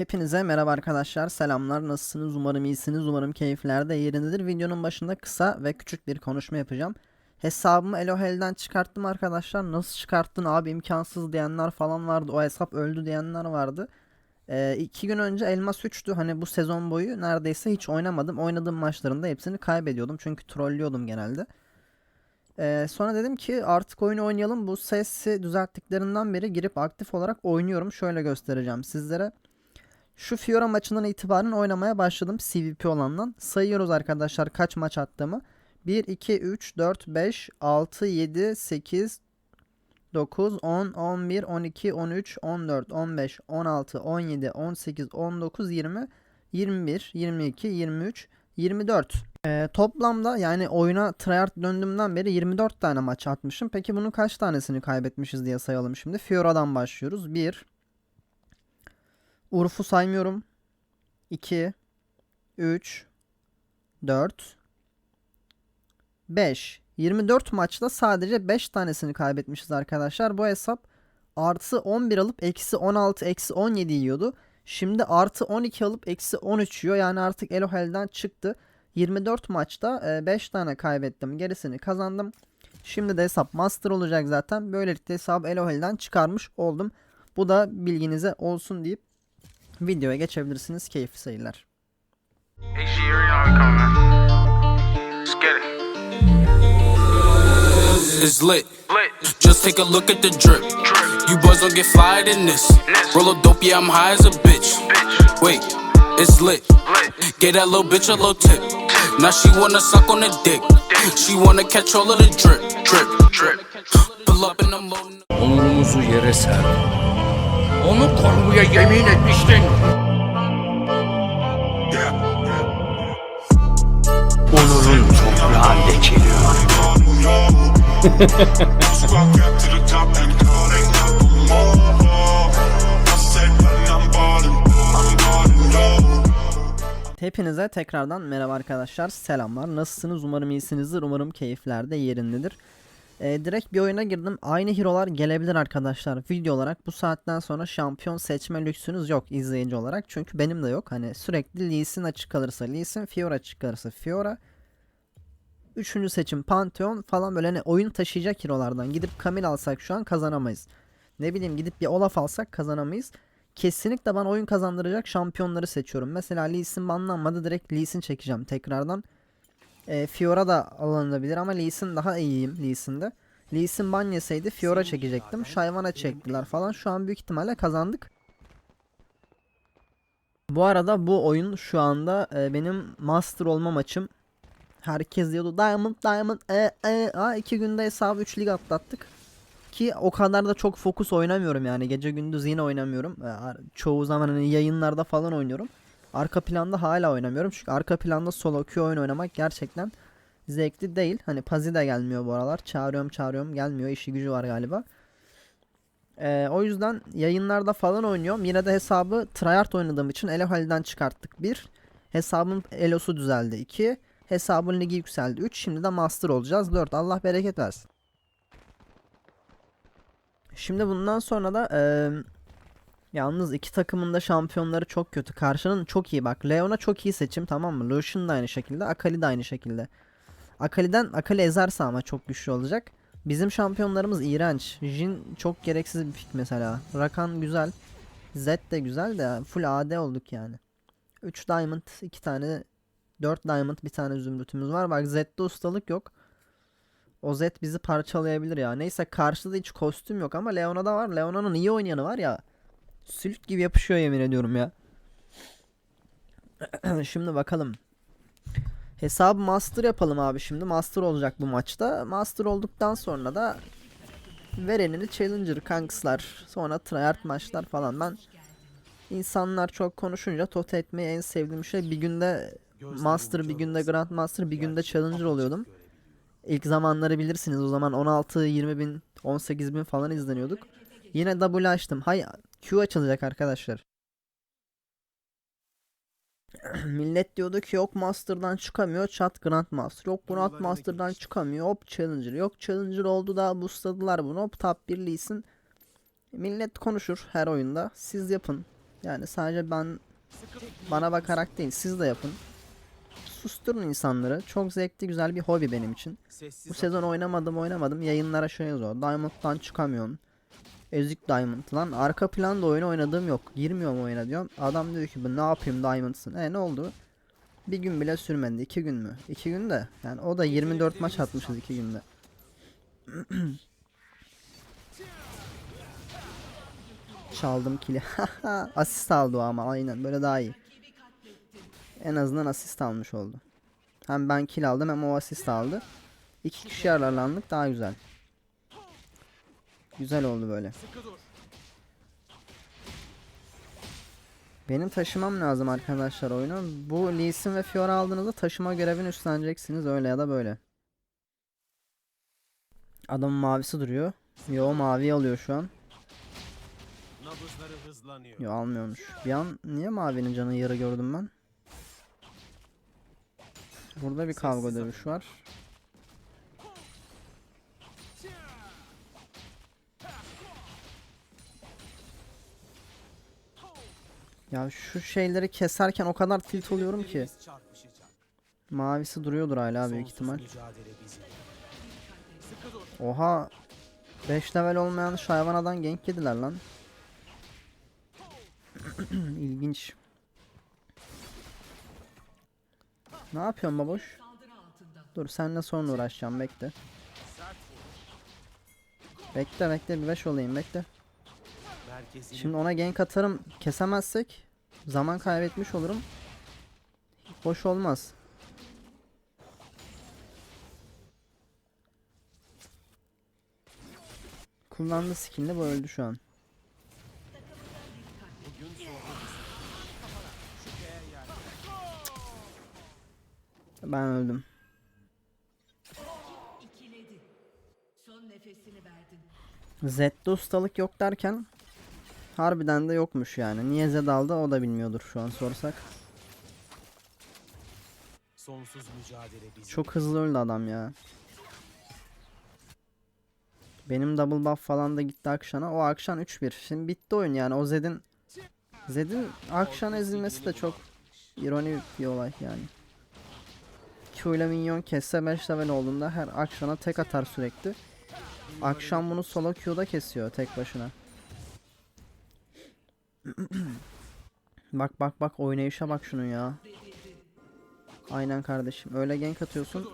Hepinize merhaba arkadaşlar. Selamlar. Nasılsınız? Umarım iyisiniz. Umarım keyifler de yerindedir. Videonun başında kısa ve küçük bir konuşma yapacağım. Hesabımı Elohel'den çıkarttım arkadaşlar. Nasıl çıkarttın abi imkansız diyenler falan vardı. O hesap öldü diyenler vardı. Ee, iki gün önce Elmas 3'tü. Hani bu sezon boyu neredeyse hiç oynamadım. Oynadığım maçlarında hepsini kaybediyordum. Çünkü trollüyordum genelde. Ee, sonra dedim ki artık oyunu oynayalım. Bu sesi düzelttiklerinden beri girip aktif olarak oynuyorum. Şöyle göstereceğim sizlere. Şu Fiora maçından itibaren oynamaya başladım CVP olandan. Sayıyoruz arkadaşlar kaç maç attığımı. 1, 2, 3, 4, 5, 6, 7, 8, 9, 10, 11, 12, 13, 14, 15, 16, 17, 18, 19, 20, 21, 22, 23, 24. Ee, toplamda yani oyuna tryhard döndüğümden beri 24 tane maç atmışım. Peki bunun kaç tanesini kaybetmişiz diye sayalım şimdi. Fiora'dan başlıyoruz. 1, Urf'u saymıyorum. 2 3 4 5 24 maçta sadece 5 tanesini kaybetmişiz arkadaşlar. Bu hesap artı 11 alıp eksi 16 eksi 17 yiyordu. Şimdi artı 12 alıp eksi 13 yiyor. Yani artık Elohel'den çıktı. 24 maçta 5 tane kaybettim. Gerisini kazandım. Şimdi de hesap master olacak zaten. Böylelikle hesabı Elohel'den çıkarmış oldum. Bu da bilginize olsun deyip videoya geçebilirsiniz. Keyifli seyirler. It's lit. Just take a look at the drip. You boys don't get fired in this. Roll a dope, yeah, I'm high as a bitch. Wait, it's lit. Lit. Get that little bitch a little tip. Now she wanna suck on the dick. She wanna catch all of the drip, drip, Drip. Pull up and I'm loading. onurumuzu yere ser. Onu korumaya yemin etmiştin. Onurun toprağı lekeliyor. Hepinize tekrardan merhaba arkadaşlar. Selamlar. Nasılsınız? Umarım iyisinizdir. Umarım keyifler de yerindedir. Ee, direkt bir oyuna girdim. Aynı hero'lar gelebilir arkadaşlar. Video olarak bu saatten sonra şampiyon seçme lüksünüz yok izleyici olarak. Çünkü benim de yok. Hani sürekli Lee Sin açık kalırsa Lee Sin, Fiora açık kalırsa Fiora. Üçüncü seçim Pantheon falan böyle hani oyun taşıyacak hero'lardan. Gidip Camille alsak şu an kazanamayız. Ne bileyim gidip bir Olaf alsak kazanamayız. Kesinlikle bana oyun kazandıracak şampiyonları seçiyorum. Mesela Lee Sin banlanmadı direkt Lee Sin çekeceğim tekrardan. E, Fiora da alınabilir ama Lee Sin daha iyiyim Lee Sin'de. Lee Sin ban yeseydi Fiora çekecektim. Shyvana çektiler falan. Şu an büyük ihtimalle kazandık. Bu arada bu oyun şu anda e, benim master olma maçım. Herkes diyordu Diamond Diamond e e a iki günde hesabı 3 lig atlattık. Ki o kadar da çok fokus oynamıyorum yani gece gündüz yine oynamıyorum. E, çoğu zaman hani yayınlarda falan oynuyorum. Arka planda hala oynamıyorum çünkü arka planda solo queue oyun oynamak gerçekten zevkli değil. Hani Pazi de gelmiyor bu aralar. Çağırıyorum çağırıyorum gelmiyor. işi gücü var galiba. Ee, o yüzden yayınlarda falan oynuyorum. Yine de hesabı tryhard oynadığım için elo halden çıkarttık 1. Hesabın elosu düzeldi 2. Hesabın ligi yükseldi 3. Şimdi de master olacağız 4. Allah bereket versin. Şimdi bundan sonra da eee, yalnız iki takımın da şampiyonları çok kötü. Karşının çok iyi bak. Leona çok iyi seçim tamam mı? Lucian da aynı şekilde. Akali de aynı şekilde. Akali'den Akali ezerse ama çok güçlü olacak. Bizim şampiyonlarımız iğrenç. Jin çok gereksiz bir pick mesela. Rakan güzel. Zed de güzel de full AD olduk yani. 3 diamond, 2 tane 4 diamond, bir tane zümrütümüz var. Bak Zed'de ustalık yok. O Zed bizi parçalayabilir ya. Neyse karşıda hiç kostüm yok ama Leona'da var. Leona'nın iyi oynayanı var ya. Sülük gibi yapışıyor yemin ediyorum ya. Şimdi bakalım. Hesabı master yapalım abi şimdi. Master olacak bu maçta. Master olduktan sonra da verenini challenger kankslar. Sonra tryhard maçlar falan. Ben insanlar çok konuşunca tot etmeyi en sevdiğim şey bir günde master bir günde grand master bir günde challenger oluyordum. İlk zamanları bilirsiniz o zaman 16 20 bin 18 bin falan izleniyorduk. Yine W açtım. Hay Q açılacak arkadaşlar. Millet diyordu ki yok Master'dan çıkamıyor chat Grandmaster. Yok Grandmaster'dan çıkamıyor hop Challenger. Yok Challenger oldu da boostladılar bunu hop top 1 Lee Sin. Millet konuşur her oyunda. Siz yapın. Yani sadece ben bana bakarak değil siz de yapın. Susturun insanları. Çok zevkli güzel bir hobi benim için. Bu sezon oynamadım oynamadım. Yayınlara şey yazıyor. Diamond'dan çıkamıyorsun. Ezik Diamond lan. Arka planda oyun oynadığım yok. Girmiyorum oyuna diyorum. Adam diyor ki ben ne yapayım Diamond'sın. E ne oldu? Bir gün bile sürmedi. iki gün mü? İki gün de. Yani o da 24 maç atmışız iki günde. Çaldım kili. asist aldı o ama aynen böyle daha iyi. En azından asist almış oldu. Hem ben kill aldım hem o asist aldı. İki kişi yararlandık daha güzel. Güzel oldu böyle. Benim taşımam lazım arkadaşlar oyunu. Bu Lee Sin ve Fiora aldığınızda taşıma görevini üstleneceksiniz öyle ya da böyle. Adamın mavisi duruyor. Yo mavi alıyor şu an. Yo almıyormuş. Bir an niye mavinin canı yarı gördüm ben? Burada bir kavga dövüş var. Ya şu şeyleri keserken o kadar tilt oluyorum ki. Mavisi duruyordur hala büyük ihtimal. Oha. 5 level olmayan şu hayvanadan gank yediler lan. İlginç. Ne yapıyorsun baboş? Dur senle sonra uğraşacağım bekle. Bekle bekle bir 5 olayım bekle. Şimdi ona gank atarım kesemezsek zaman kaybetmiş olurum. Hoş olmaz. Kullandığı skill'le bu öldü şu an. Ben öldüm. İkiledi. Son nefesini verdin. Zed'de ustalık yok derken harbiden de yokmuş yani. Niye Zed aldı o da bilmiyordur şu an sorsak. Sonsuz mücadele bizim. Çok hızlı öldü adam ya. Benim double buff falan da gitti Akşan'a. O Akşan 3-1. Şimdi bitti oyun yani. O Zed'in Zed'in Akşan ezilmesi de çok ironi bir olay yani. Q ile minyon kesse 5 level olduğunda her Akşan'a tek atar sürekli. Akşam bunu solo Q'da kesiyor tek başına. bak bak bak oynayışa bak şunun ya. Aynen kardeşim. Öyle gank atıyorsun.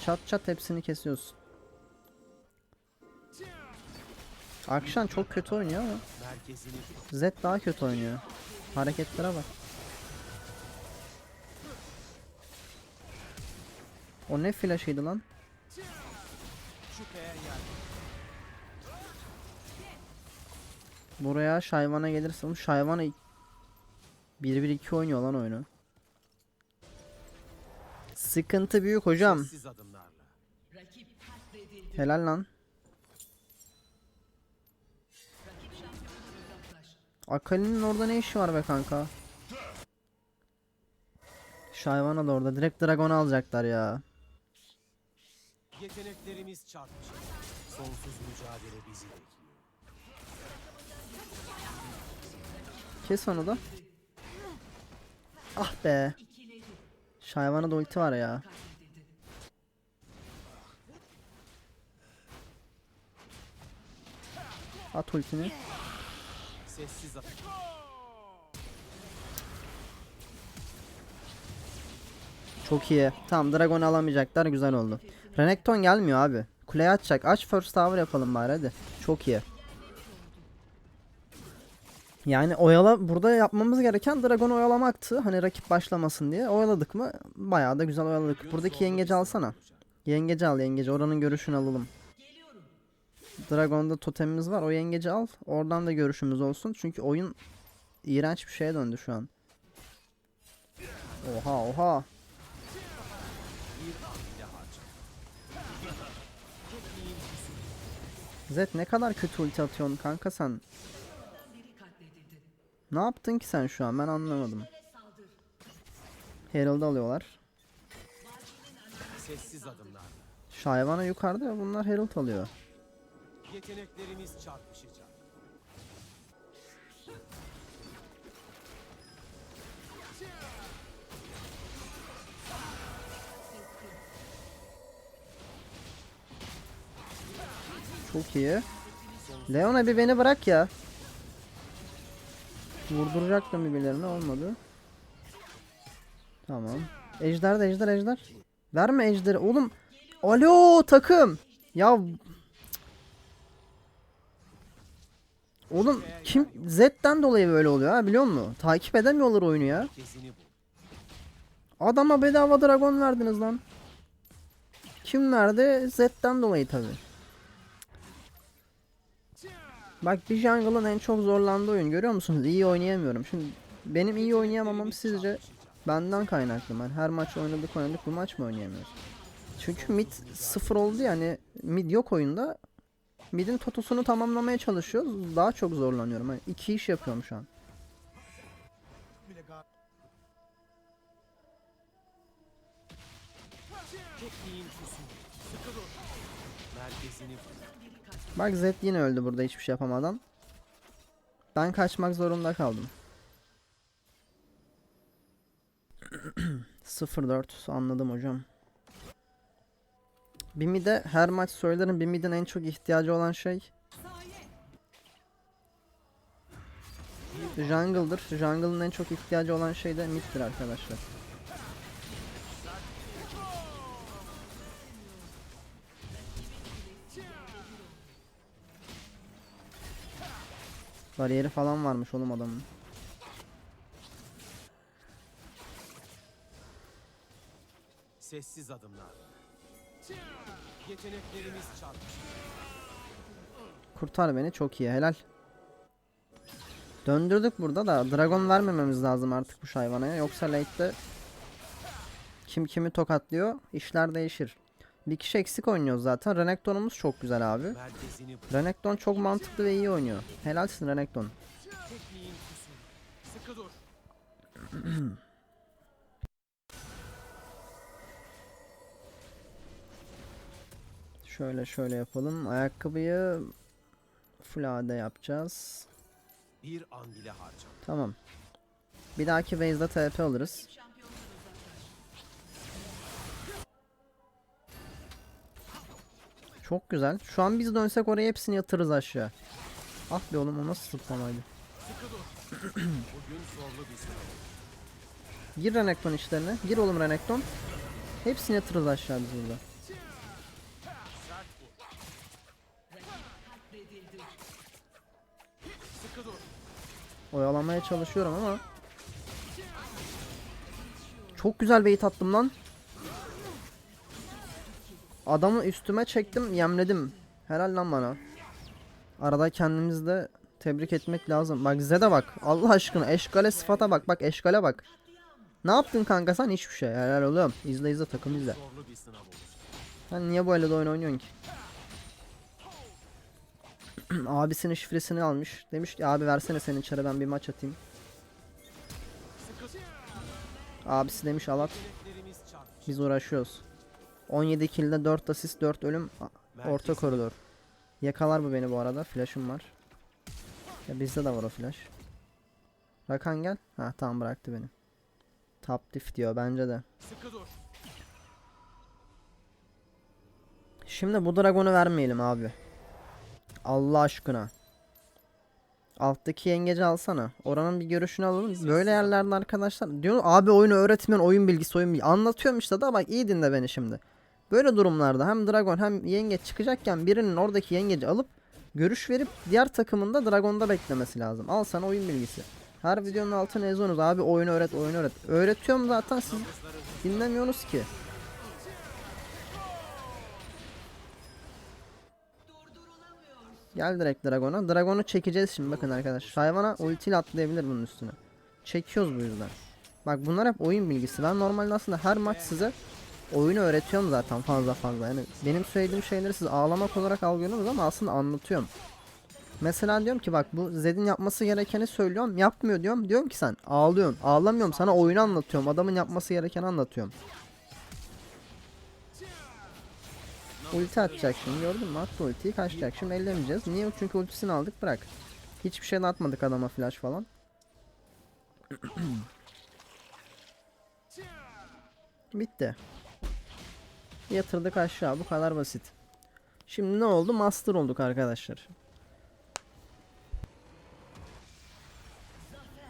Çat çat hepsini kesiyorsun. Akşan çok kötü oynuyor ama Zed daha kötü oynuyor. Hareketlere bak. O ne flash'ıydı lan? Buraya Şayvan'a gelirse bu Şayvan'a 1-1-2 oynuyor lan oyunu. Sıkıntı büyük hocam. Helal lan. Akali'nin orada ne işi var be kanka? Şayvan'a da orada. Direkt Dragon alacaklar ya. Yeteneklerimiz çarpışır. Sonsuz mücadele bizi bekliyor. Kes onu da. Ah be. Şayvan'a da ulti var ya. At ultini. Sessiz adım. Çok iyi. Tamam Dragon alamayacaklar. Güzel oldu. Renekton gelmiyor abi. Kuleye atacak. Aç first tower yapalım bari hadi. Çok iyi. Yani oyala burada yapmamız gereken Dragon'u oyalamaktı. Hani rakip başlamasın diye. Oyaladık mı? Bayağı da güzel oyaladık. Buradaki yengeci alsana. Yengeci al yengeci. Oranın görüşünü alalım. Dragon'da totemimiz var. O yengeci al. Oradan da görüşümüz olsun. Çünkü oyun iğrenç bir şeye döndü şu an. Oha oha. Zed ne kadar kötü ulti atıyorsun kanka sen. Ne yaptın ki sen şu an ben anlamadım. Herald'ı alıyorlar. Sessiz adımlar. Şayvana yukarıda ya bunlar Herald alıyor. Yeteneklerimiz çarpışacak. Çok iyi. Leona bir beni bırak ya. Vurduracaktım birbirlerine olmadı. Tamam. Ejder de ejder ejder. Verme ejderi oğlum. Alo takım. Ya Oğlum kim Z'den dolayı böyle oluyor ha biliyor musun? Takip edemiyorlar oyunu ya. Adama bedava dragon verdiniz lan. Kim verdi? Z'den dolayı tabi. Bak bir jungle'ın en çok zorlandığı oyun görüyor musunuz? İyi oynayamıyorum. Şimdi benim iyi oynayamamam sizce benden kaynaklı mı? Yani her maç oynadık oynadık bu maç mı oynayamıyoruz? Çünkü mid sıfır oldu yani mid yok oyunda. Mid'in totosunu tamamlamaya çalışıyoruz. Daha çok zorlanıyorum. Hani iki iş yapıyorum şu an. Bul. Bak Zed yine öldü burada hiçbir şey yapamadan. Ben kaçmak zorunda kaldım. 0-4 anladım hocam. Bimi'de her maç söylerim Bimi'den en çok ihtiyacı olan şey Jungle'dır. Jungle'ın en çok ihtiyacı olan şey de mid'dir arkadaşlar. Bariyeri falan varmış oğlum adamın. Sessiz adımlar. Yeteneklerimiz çarpışır. Kurtar beni çok iyi helal. Döndürdük burada da dragon vermememiz lazım artık bu hayvana yoksa late'de kim kimi tokatlıyor işler değişir. Bir kişi eksik oynuyor zaten. Renekton'umuz çok güzel abi. Renekton çok mantıklı ve iyi oynuyor. Helalsin Renekton. Şöyle şöyle yapalım. Ayakkabıyı full AD yapacağız. Bir an bile harcama. Tamam. Bir dahaki base'de TP alırız. Çok güzel. Şu an biz dönsek oraya hepsini yatırırız aşağı. Ah be oğlum o nasıl zıplamaydı. Gir Renekton işlerine. Gir oğlum Renekton. Hepsini yatırırız aşağı biz burada. Oyalamaya çalışıyorum ama. Çok güzel bait attım lan. Adamı üstüme çektim, yemledim. Helal lan bana. Arada kendimizi de tebrik etmek lazım. Bak Zed'e bak. Allah aşkına eşkale sıfata bak. Bak eşkale bak. Ne yaptın kanka sen? Hiçbir şey. Helal oğlum. İzle izle takım izle. Sen niye böyle de oyun oynuyorsun ki? Abisinin şifresini almış. Demiş ki abi versene senin içeri ben bir maç atayım. Abisi demiş al at. Yeteneklerimiz çarpışır. Biz uğraşıyoruz. 17 kill'de 4 asist 4 ölüm orta koridor. Yakalar bu beni bu arada. Flash'ım var. Ya bizde de var o flash. Rakan gel. Ha tamam bıraktı beni. Top diff diyor bence de. Şimdi bu dragonu vermeyelim abi. Allah aşkına. Alttaki yengeci alsana. Oranın bir görüşünü alalım. Böyle yerlerde arkadaşlar diyor abi oyunu öğretmiyorsun oyun bilgisi oyun bilgisi. Anlatıyorum işte da bak iyi dinle beni şimdi. Böyle durumlarda hem dragon hem yengeç çıkacakken birinin oradaki yengeci alıp görüş verip diğer takımın da dragonda beklemesi lazım. Al sana oyun bilgisi. Her videonun altına yazıyorsunuz abi oyunu öğret oyunu öğret. Öğretiyorum zaten siz dinlemiyorsunuz ki. Gel direkt Dragon'a. Dragon'u çekeceğiz şimdi bakın arkadaşlar. Hayvana ultiyle atlayabilir bunun üstüne. Çekiyoruz bu yüzden. Bak bunlar hep oyun bilgisi. Ben normalde aslında her maç size oyunu öğretiyorum zaten fazla fazla. Yani benim söylediğim şeyleri siz ağlamak olarak algılıyorsunuz ama aslında anlatıyorum. Mesela diyorum ki bak bu Zed'in yapması gerekeni söylüyorum. Yapmıyor diyorum. Diyorum ki sen ağlıyorsun. Ağlamıyorum sana oyunu anlatıyorum. Adamın yapması gerekeni anlatıyorum. Ulti atacak şimdi gördün mü? Attı ultiyi kaçacak. Şimdi ellemeyeceğiz. Niye? Çünkü ultisini aldık bırak. Hiçbir şey atmadık adama flash falan. Bitti. Yatırdık aşağı bu kadar basit. Şimdi ne oldu? Master olduk arkadaşlar.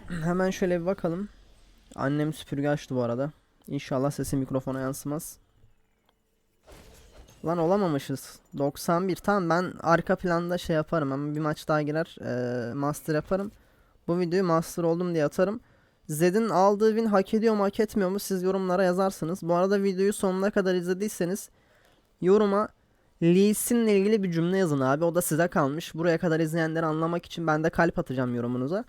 Hemen şöyle bir bakalım. Annem süpürge açtı bu arada. İnşallah sesi mikrofona yansımaz. Lan olamamışız. 91. Tamam ben arka planda şey yaparım ama bir maç daha girer. eee, master yaparım. Bu videoyu master oldum diye atarım. Zed'in aldığı win hak ediyor mu hak etmiyor mu siz yorumlara yazarsınız. Bu arada videoyu sonuna kadar izlediyseniz yoruma Lee Sin'le ilgili bir cümle yazın abi. O da size kalmış. Buraya kadar izleyenleri anlamak için ben de kalp atacağım yorumunuza.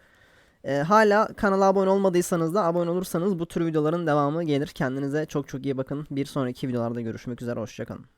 Ee, hala kanala abone olmadıysanız da abone olursanız bu tür videoların devamı gelir. Kendinize çok çok iyi bakın. Bir sonraki videolarda görüşmek üzere. Hoşçakalın.